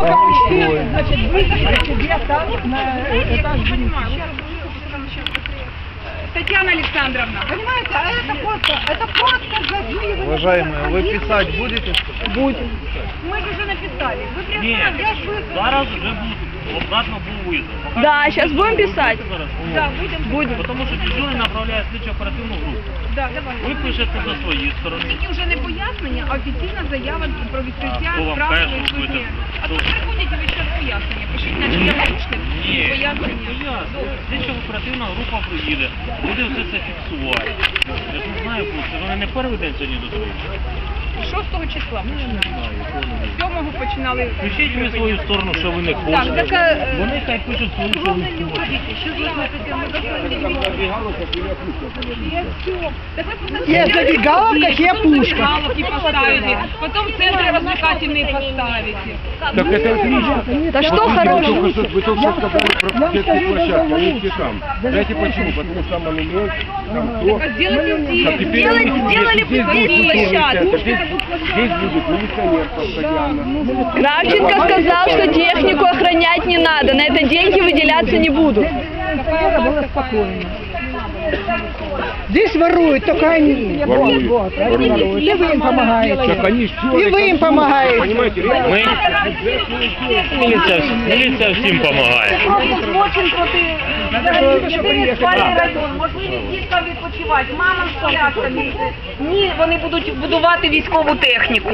Значит, выйдите себе там на этаж Татьяна Александровна. Понимаете, а это просто, это просто забили. Уважаемые, вы писать будете? Мы же уже написали. Вы Ні, представьте, я ж вызвала. зараз вже був, обратно був визов. Поки Да, що щас будемо визов, писати. зараз Да, умови. будем. Будем. Тому що дежурний направляє слідчо оперативну групу. Да, давай. Ви пишете за свої сторони. Тільки вже не пояснення, а офіційна заява про відкриття А, хто вам справи Пояснення. Слідчо оперативна група приїде, буде все це фіксувати. Я ж не знаю, хлопці, вони не перший день сьогодні до того. 6 числа Не знаю, починали. Включіть ви свою сторону, що ви не Так, хочете. так, е, Вони хай пишуть свою, що вони хочуть. Що ви хочете? Ми Так ви просто Есть забегаловка, є пушка. Галки поставите, потом центры развлекательные поставите. Так это отлично. Да что Вот вы хорошего? только что- Вы только что сказали про я площадку, даже они все там. Знаете почему? Потому что там монумент, там то. А сделайте А здесь. теперь сделали здесь бы будет здесь площадка, площадку. Здесь, здесь будет милиционер постоянно. Кравченко сказал, что технику охранять не надо, на это деньги выделяться не будут. Это было спокойно. Здесь воруют, только они. Воруют. Вот, вот, они Воруют. воруют. И вы им помогаете. Так они все... И вы им помогаете. Понимаете, реально. Ми міліція, міліція всім допомагає. Просто злочин проти єдиний спальний район, можливість діткам відпочивати, мамам з колясками. Ні, вони будуть будувати військову техніку.